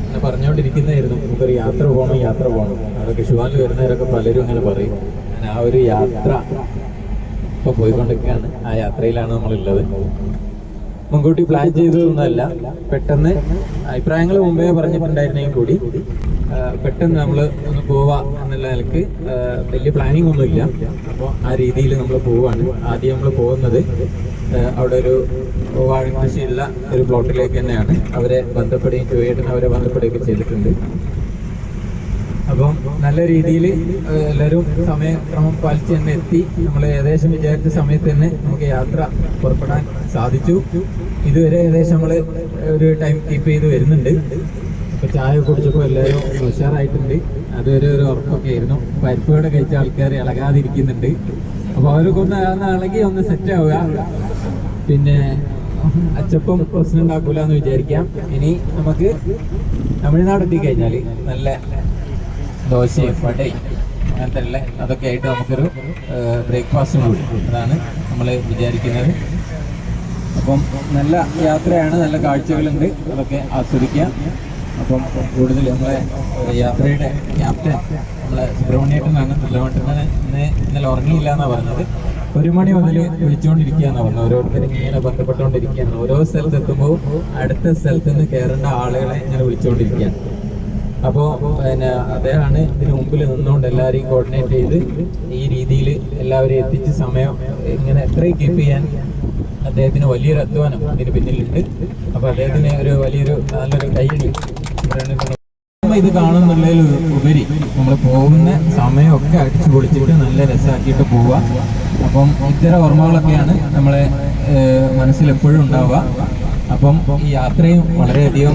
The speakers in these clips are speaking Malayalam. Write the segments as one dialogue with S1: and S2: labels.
S1: അങ്ങനെ പറഞ്ഞുകൊണ്ടിരിക്കുന്നതായിരുന്നു. നമുക്കൊരു യാത്ര പോകണം യാത്ര പോകണം. അതൊക്കെ ശുവാനിൽ വരുന്നവരൊക്കെ പലരും അങ്ങനെ പറയും. അങ്ങനെ ആ ഒരു യാത്ര ഇപ്പൊ പോയിക്കൊണ്ടിരിക്കുകയാണ്. ആ യാത്രയിലാണ് നമ്മളുള്ളത്. മുൻകൂട്ടി പ്ലാൻ ചെയ്തതൊന്നുമല്ല. പെട്ടെന്ന് അഭിപ്രായങ്ങൾ മുമ്പേ പറഞ്ഞിട്ടുണ്ടായിരുന്നെങ്കിൽ കൂടി പെട്ടെന്ന് നമ്മൾ ഒന്ന് പോവാ എന്നുള്ള നിലയ്ക്ക് വലിയ പ്ലാനിങ് ഒന്നുമില്ല. അപ്പോൾ ആ രീതിയിൽ നമ്മൾ പോവാണ്. ആദ്യം നമ്മൾ പോകുന്നത് അവിടെ ഒരു കൃഷിയുള്ള ഒരു പ്ലോട്ടിലേക്ക് തന്നെയാണ്. അവരെ ബന്ധപ്പെടുകയും ചുവേട്ടൻ അവരെ ബന്ധപ്പെടുകയൊക്കെ ചെയ്തിട്ടുണ്ട്. അപ്പം നല്ല രീതിയിൽ എല്ലാവരും സമയക്രമം പാലിച്ച് തന്നെ എത്തി. നമ്മൾ ഏകദേശം വിചാരിച്ച സമയത്ത് തന്നെ നമുക്ക് യാത്ര പുറപ്പെടാൻ സാധിച്ചു. ഇതുവരെ ഏകദേശം നമ്മൾ ഒരു ടൈം കീപ്പ് ചെയ്ത് വരുന്നുണ്ട്. ഇപ്പൊ ചായ കുടിച്ചപ്പോൾ എല്ലാവരും ഉഷാറായിട്ടുണ്ട്. അതൊരു ഒരു ഉറപ്പൊക്കെ ആയിരുന്നു. പരിപ്പോടെ കഴിച്ച ആൾക്കാർ ഇളകാതിരിക്കുന്നുണ്ട്. അപ്പോൾ ഒന്ന് ഒന്ന് ഒന്ന് സെറ്റ് ആവുക. പിന്നെ അച്ചപ്പം പ്രശ്നം ഉണ്ടാക്കൂല എന്ന് വിചാരിക്കാം. ഇനി നമുക്ക് തമിഴ്നാട് എത്തിക്കഴിഞ്ഞാൽ നല്ല ദോശയും വടയും അങ്ങനത്തെ ഉള്ള അതൊക്കെ ആയിട്ട് നമുക്കൊരു ബ്രേക്ക്ഫാസ്റ്റും കൂടി. അതാണ് നമ്മൾ വിചാരിക്കുന്നത്. അപ്പം നല്ല യാത്രയാണ് നല്ല കാഴ്ചകളുണ്ട്. അതൊക്കെ ആസ്വദിക്കാം. അപ്പം കൂടുതൽ നമ്മളെ യാത്രയുടെ ക്യാപ്റ്റൻ നമ്മളെ സുബ്രഹ്മണ്യേട്ടനാണ്. സുബ്രഹ്മണ്യേട്ടനെ ഇന്ന് ഇന്നലെ ഉറങ്ങിയില്ല എന്നാണ് പറഞ്ഞത്. ഒരു മണി മുതൽ വിളിച്ചുകൊണ്ടിരിക്കുകയാണ് പറഞ്ഞത് ഓരോരുത്തരും ഇങ്ങനെ ബന്ധപ്പെട്ടുകൊണ്ടിരിക്കുകയാണ്. ഓരോ സ്ഥലത്ത് എത്തുമ്പോൾ അടുത്ത സ്ഥലത്ത് നിന്ന് കയറേണ്ട ആളുകളെ ഇങ്ങനെ വിളിച്ചുകൊണ്ടിരിക്കുകയാണ് അപ്പോൾ പിന്നെ അദ്ദേഹമാണ് ഇതിന് മുമ്പിൽ നിന്നുകൊണ്ട് എല്ലാവരെയും കോർഡിനേറ്റ് ചെയ്ത് ഈ രീതിയിൽ എല്ലാവരെയും എത്തിച്ച് സമയം ഇങ്ങനെ എത്രയും കീപ്പ് ചെയ്യാൻ അദ്ദേഹത്തിന് വലിയൊരു അധ്വാനം ഇതിന് പിന്നിലുണ്ട്. അപ്പോൾ അദ്ദേഹത്തിന് ഒരു വലിയൊരു നല്ലൊരു കൈയടി ഇത് കാണുന്നുള്ളതിൽ ഉപരി നമ്മൾ പോകുന്ന സമയമൊക്കെ അടിച്ചു പൊളിച്ചിട്ട് നല്ല രസമാക്കിയിട്ട് പോവുക. അപ്പം ഇത്തരം ഓർമ്മകളൊക്കെയാണ് നമ്മളെ മനസ്സിൽ എപ്പോഴും ഉണ്ടാവുക. അപ്പം ഈ യാത്രയും വളരെയധികം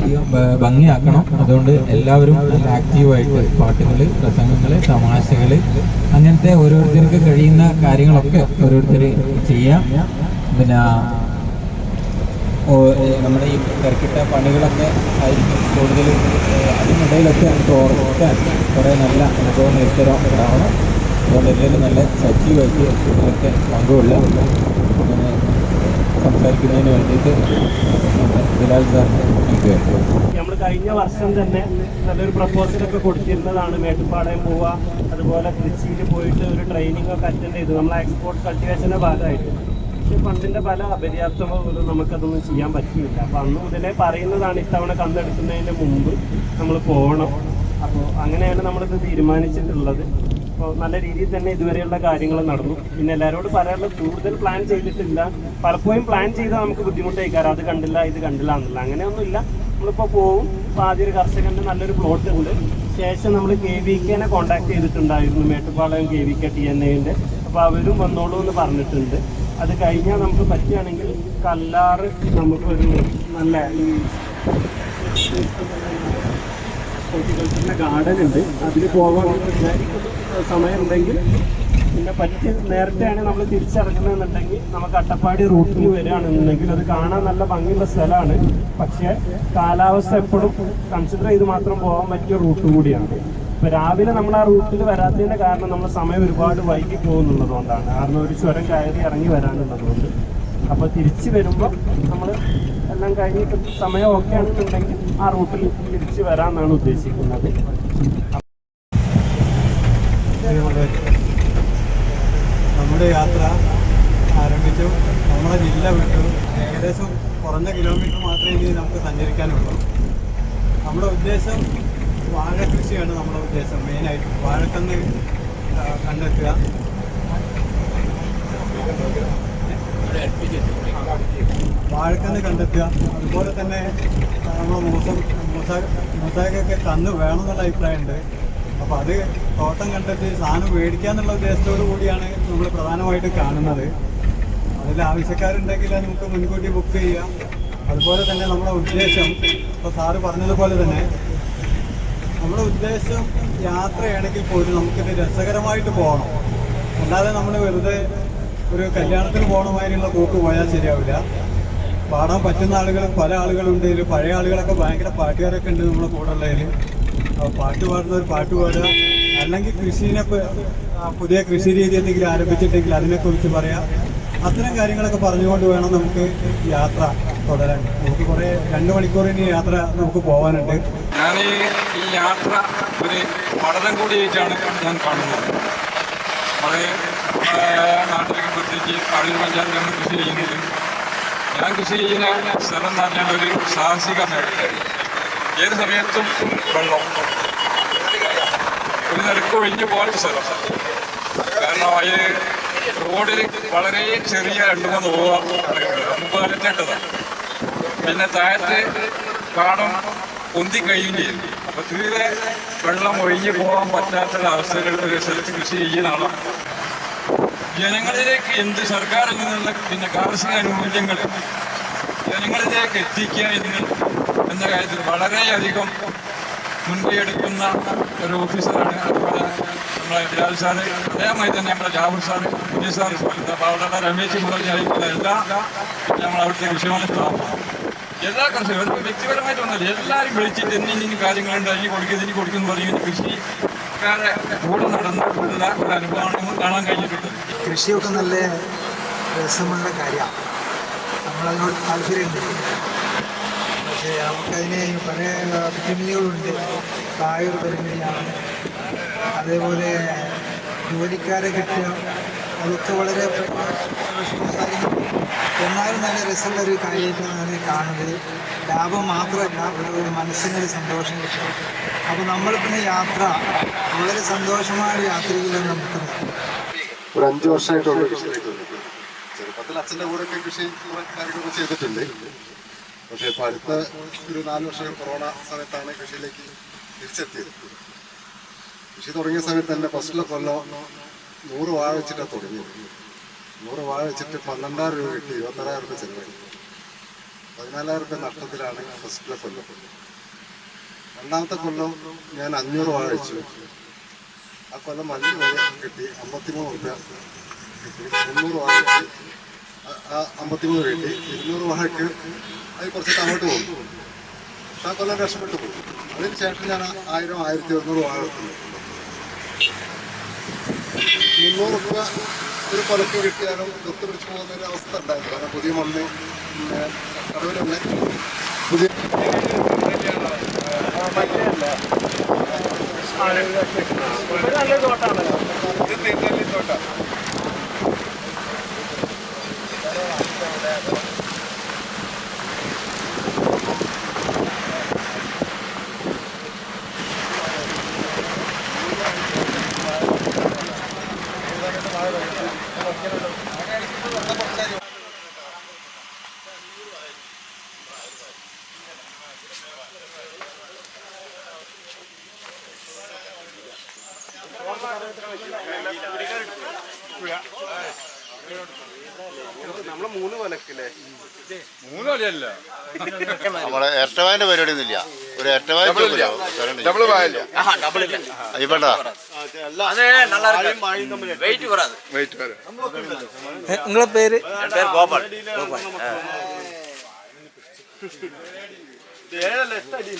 S1: ഭംഗിയാക്കണം. അതുകൊണ്ട് എല്ലാവരും നല്ല ആക്റ്റീവായിട്ട് പാട്ടുകൾ പ്രസംഗങ്ങൾ തമാശകൾ അങ്ങനത്തെ ഓരോരുത്തർക്ക് കഴിയുന്ന കാര്യങ്ങളൊക്കെ ഓരോരുത്തർ ചെയ്യാം. പിന്നെ നമ്മുടെ ഈ തിരക്കിട്ട പണികളൊക്കെ ആയിരിക്കും കൂടുതൽ അതിനിടയിലൊക്കെ നമുക്ക് ഓർക്കാൻ കുറേ നല്ല ഇത്തരം ഉണ്ടാവണം അതുകൊണ്ട് എല്ലാവരും നല്ല സജീവമായിട്ട് ഇതിലൊക്കെ പങ്കുകൊള്ളുക. അങ്ങനെ സംസാരിക്കുന്നതിന് വേണ്ടിയിട്ട് ബിലാൽ എനിക്ക്
S2: നമ്മൾ കഴിഞ്ഞ വർഷം തന്നെ നല്ലൊരു പ്രപ്പോസലൊക്കെ കൊടുത്തിരുന്നതാണ്. മേട്ടുപ്പാടയം പോവുക അതുപോലെ തൃശ്ശിയിൽ പോയിട്ട് ഒരു ട്രെയിനിങ് ഒക്കെ അറ്റൻഡ് ചെയ്തു. നമ്മൾ എക്സ്പോർട്ട് കൾട്ടിവേഷന്റെ ഭാഗമായിട്ട്. പക്ഷെ ഫണ്ടിന്റെ പല അപര്യാപ്തവും നമുക്കതൊന്നും ചെയ്യാൻ പറ്റിയില്ല. അപ്പൊ അന്ന് മുതലേ പറയുന്നതാണ് ഇത്തവണ കണ്ടെടുക്കുന്നതിന് മുമ്പ് നമ്മൾ പോകണം. അപ്പോൾ അങ്ങനെയാണ് നമ്മളിത് തീരുമാനിച്ചിട്ടുള്ളത്. അപ്പോൾ നല്ല രീതിയിൽ തന്നെ ഇതുവരെയുള്ള കാര്യങ്ങൾ നടന്നു. പിന്നെ എല്ലാവരോടും പറയാനുള്ള കൂടുതൽ പ്ലാൻ ചെയ്തിട്ടില്ല. പലപ്പോഴും പ്ലാൻ ചെയ്താൽ നമുക്ക് ബുദ്ധിമുട്ടായിക്കാരം. അത് കണ്ടില്ല ഇത് കണ്ടില്ല എന്നില്ല. അങ്ങനെയൊന്നുമില്ല. നമ്മളിപ്പോൾ പോവും. അപ്പോൾ ആദ്യം ഒരു കർഷകന്റെ നല്ലൊരു പ്ലോട്ട് ഉണ്ട്. ശേഷം നമ്മൾ കെ വി കെനെ കോൺടാക്ട് ചെയ്തിട്ടുണ്ടായിരുന്നു. Mettupalayam K V K T N എന്റെ അപ്പോൾ അവരും വന്നോളൂ എന്ന് പറഞ്ഞിട്ടുണ്ട്. അത് കഴിഞ്ഞാൽ നമുക്ക് പറ്റുകയാണെങ്കിൽ കല്ലാറ് നമുക്കൊരു നല്ല ഈ ഹോർട്ടിക്കൾച്ചറിന്റെ ഗാർഡൻ ഉണ്ട്. അതിൽ പോകാൻ സമയമുണ്ടെങ്കിൽ പിന്നെ പറ്റി നേരത്തെയാണ് നമ്മൾ തിരിച്ചിറങ്ങുന്നതെന്നുണ്ടെങ്കിൽ നമുക്ക് അട്ടപ്പാടി റൂട്ടിൽ വരികയാണെന്നുണ്ടെങ്കിൽ അത് കാണാൻ നല്ല ഭംഗിയുള്ള സ്ഥലമാണ്. പക്ഷേ കാലാവസ്ഥ എപ്പോഴും കൺസിഡർ ചെയ്ത് മാത്രം പോകാൻ പറ്റിയ റൂട്ട് കൂടിയാണ്. ഇപ്പൊ രാവിലെ നമ്മൾ ആ റൂട്ടിൽ വരാത്തതിന്റെ കാരണം നമ്മൾ സമയം ഒരുപാട് വൈകി പോകുന്നുള്ളത് കൊണ്ടാണ് കാരണം ഒരു ചുരം കയറി ഇറങ്ങി വരാനുള്ളതുകൊണ്ട്. അപ്പൊ തിരിച്ചു വരുമ്പോൾ നമ്മൾ എല്ലാം കഴിഞ്ഞിട്ട് സമയം ഓക്കെ ആണെന്നുണ്ടെങ്കിൽ ആ റൂട്ടിൽ തിരിച്ചു വരാമെന്നാണ് ഉദ്ദേശിക്കുന്നത്.
S3: നമ്മുടെ യാത്ര ആരംഭിച്ചു. നമ്മുടെ ജില്ല വിട്ടു. ഏകദേശം കുറഞ്ഞ കിലോമീറ്റർ മാത്രമേ ഇനി നമുക്ക് സഞ്ചരിക്കാനുള്ളൂ. നമ്മുടെ ഉദ്ദേശം വാഴ കൃഷിയാണ് നമ്മുടെ ഉദ്ദേശം. മെയിനായിട്ട് വാഴക്കന്ന് കണ്ടെത്തുക. വാഴക്കന്ന് കണ്ടെത്തുക. അതുപോലെ തന്നെ നമ്മൾ മൂസം മൂസ മൂസാക്കൊക്കെ കന്ന് വേണമെന്നുള്ള അഭിപ്രായമുണ്ട്. അപ്പോൾ അത് തോട്ടം കണ്ടെത്തി സാധനം മേടിക്കാന്നുള്ള ഉദ്ദേശത്തോടു കൂടിയാണ് നമ്മൾ പ്രധാനമായിട്ട് കാണുന്നത്. അതിൽ ആവശ്യക്കാരുണ്ടെങ്കിൽ നമുക്ക് മുൻകൂട്ടി ബുക്ക് ചെയ്യാം. അതുപോലെ തന്നെ നമ്മുടെ ഉദ്ദേശം ഇപ്പോൾ സാറ് പറഞ്ഞതുപോലെ തന്നെ നമ്മുടെ ഉദ്ദേശം യാത്രയാണെങ്കിൽ പോലും നമുക്കിത് രസകരമായിട്ട് പോകണം. അല്ലാതെ നമ്മൾ വെറുതെ ഒരു കല്യാണത്തിന് പോകണ മാതിരിയുള്ള പോക്ക് പോയാൽ ശരിയാവില്ല. പാടാൻ പറ്റുന്ന ആളുകൾ പല ആളുകളുണ്ട്. ഇതിൽ പഴയ ആളുകളൊക്കെ ഭയങ്കര പാട്ടുകാരൊക്കെ ഉണ്ട് നമ്മുടെ കൂടെ ഉള്ളതിൽ പാട്ട് പാടുന്നവർ പാട്ട് പാടുക. അല്ലെങ്കിൽ കൃഷിനെ പുതിയ കൃഷി രീതി എന്തെങ്കിലും ആരംഭിച്ചിട്ടെങ്കിൽ അതിനെക്കുറിച്ച് പറയാം. അത്തരം കാര്യങ്ങളൊക്കെ പറഞ്ഞുകൊണ്ട് വേണം നമുക്ക് യാത്ര തുടരാൻ. നമുക്ക് കുറേ രണ്ട് മണിക്കൂർ ഇനി യാത്ര നമുക്ക് പോകാനുണ്ട്
S4: ഞാൻ ഈ യാത്ര ഒരു പഠനം കൂടിയായിട്ടാണ് ഞാൻ കാണുന്നത്. വളരെ നാട്ടിലേക്ക് പ്രത്യേകിച്ച് ആളൂർ പഞ്ചായത്തിലാണ് കൃഷി ചെയ്യുന്നത് ഞാൻ കൃഷി ചെയ്യുന്ന സ്ഥലം എന്ന് പറഞ്ഞാൽ ഒരു സാഹസിക മേഖലയാണ്. ഏത് സമയത്തും വെള്ളം. ഒരു നിരക്ക് ഒഴിഞ്ഞു പോകാത്ത സ്ഥലം. കാരണം അത് റോഡിൽ വളരെ ചെറിയ രണ്ട് മൂന്ന് പോകാൻ മുമ്പ് നിലത്തേണ്ടതാണ് പിന്നെ താഴത്ത് പൊന്തി കഴിയുകയും ചെയ്യും അപ്പൊ തീരെ വെള്ളം ഒഴിഞ്ഞു പോകാൻ പറ്റാത്ത സ്ഥലത്ത് കൃഷി ചെയ്യുന്നതാണ് ജനങ്ങളിലേക്ക് എന്ത് സർക്കാരിൽ നിന്നുള്ള പിന്നെ കാർഷിക ആനുകൂല്യങ്ങൾ ജനങ്ങളിലേക്ക് എത്തിക്കുക എന്ന് എന്ന കാര്യത്തിൽ വളരെയധികം മുൻകൈ എടുക്കുന്ന ഒരു ഓഫീസറാണ് അതുപോലെ നമ്മളെ ബിലാൽ സാറ്. അതേമാതിരി തന്നെ നമ്മുടെ സാർ, സാറ് വിജയ് സാറ് അവിടെ രമേശ് മുതലായി എല്ലാ നമ്മൾ അവിടുത്തെ വിഷയമാണ് സ്റ്റാഫ് എല്ലാ കർഷകരും വ്യക്തിപരമായിട്ട് വന്നാൽ എല്ലാവരും വിളിച്ചിട്ട് എന്തെങ്കിലും കാര്യങ്ങളുണ്ട് ഇനി കൊടുക്കുക ഇതിന് കൊടുക്കുന്നു പറയും. കൃഷിക്കാരെ കൂടെ നടന്നിട്ടുള്ള ഒരു അനുഭവമാണ് നമുക്ക് കാണാൻ കഴിഞ്ഞിട്ടുണ്ട്.
S5: കൃഷിയൊക്കെ നല്ല രസമുള്ള കാര്യമാണ് നമ്മളതിനോട് താല്പര്യമുണ്ട്. പക്ഷേ നമുക്കതിന് പല പരിമിതികളുണ്ട് കായൊരു പരിമിതിയാണ്. അതേപോലെ ജോലിക്കാരെ കിട്ടുക അതൊക്കെ വളരെ എന്നാലും നല്ല രസമുള്ള ഒരു കാര്യമായിട്ടാണ് കാണുന്നത്. ലാഭം മാത്രമല്ല ഒരു- ഒരു മനസ്സിനൊരു സന്തോഷം കിട്ടും. അപ്പോൾ നമ്മൾ പിന്നെ യാത്ര വളരെ സന്തോഷമായ യാത്ര യാത്രയിലാണ് നമുക്ക്
S6: ഒരു അഞ്ച് വർഷമായിട്ടുള്ള ചെറുപ്പത്തിൽ അച്ഛന്റെ കൂടെയൊക്കെ കൃഷി കാര്യങ്ങളൊക്കെ ചെയ്തിട്ടുണ്ട്. പക്ഷേ ഇപ്പോൾ അടുത്ത ഒരു നാല് വർഷം കൊറോണ സമയത്താണ് കൃഷിയിലേക്ക് തിരിച്ചെത്തിയത്. കൃഷി തുടങ്ങിയ സമയത്ത് തന്നെ ഫസ്റ്റിലെ കൊല്ലം നൂറ് വാഴ വെച്ചിട്ടാണ് തുടങ്ങിയത്. നൂറ് വാഴ വെച്ചിട്ട് പന്ത്രണ്ടായിരം രൂപ കിട്ടി ഇരുപത്താറായിരം രൂപ ചെലവായി. പതിനാലായിരം രൂപ നഷ്ടത്തിലാണ് ഫസ്റ്റിലെ കൊല്ലം. രണ്ടാമത്തെ കൊല്ലം ഞാൻ അഞ്ഞൂറ് വാഴ വെച്ചു. ആ കൊല്ലം മഞ്ഞ് വരെ കിട്ടി അമ്പത്തിമൂന്ന് രൂപ കിട്ടി. മുന്നൂറ് വാഴ ആ അമ്പത്തിമൂന്ന് കിട്ടി. ഇരുന്നൂറ് വാഴയ്ക്ക് അത് കുറച്ച് അങ്ങോട്ട് പോകും പക്ഷെ ആ കൊല്ലം രക്ഷപ്പെട്ടു പോകും അതിന് ശേഷം ഞാൻ ആയിരം ആയിരത്തി ഒരുന്നൂറ് വാഴ വെക്കുന്നു. മുന്നൂറ് രൂപ ഒരു കൊലക്ക് കിട്ടിയാലും ദത്ത് പിടിച്ചു പോകുന്ന ഒരു അവസ്ഥ ഉണ്ടായിരുന്നു. കാരണം പുതിയ മണ്ണ് പിന്നെ കടവിലല്ലേ പുതിയ
S2: നല്ല തോട്ടാണ്
S4: ഇത്
S6: നമ്മളെ മൂന്ന് ഒരു
S4: വായല്ല.
S6: അയ്യപ്പേട്ടാ
S4: വെയിറ്റ് വരാം
S5: നിങ്ങളെ പേര്?
S2: ഗോപാൽ. എട്ടടി.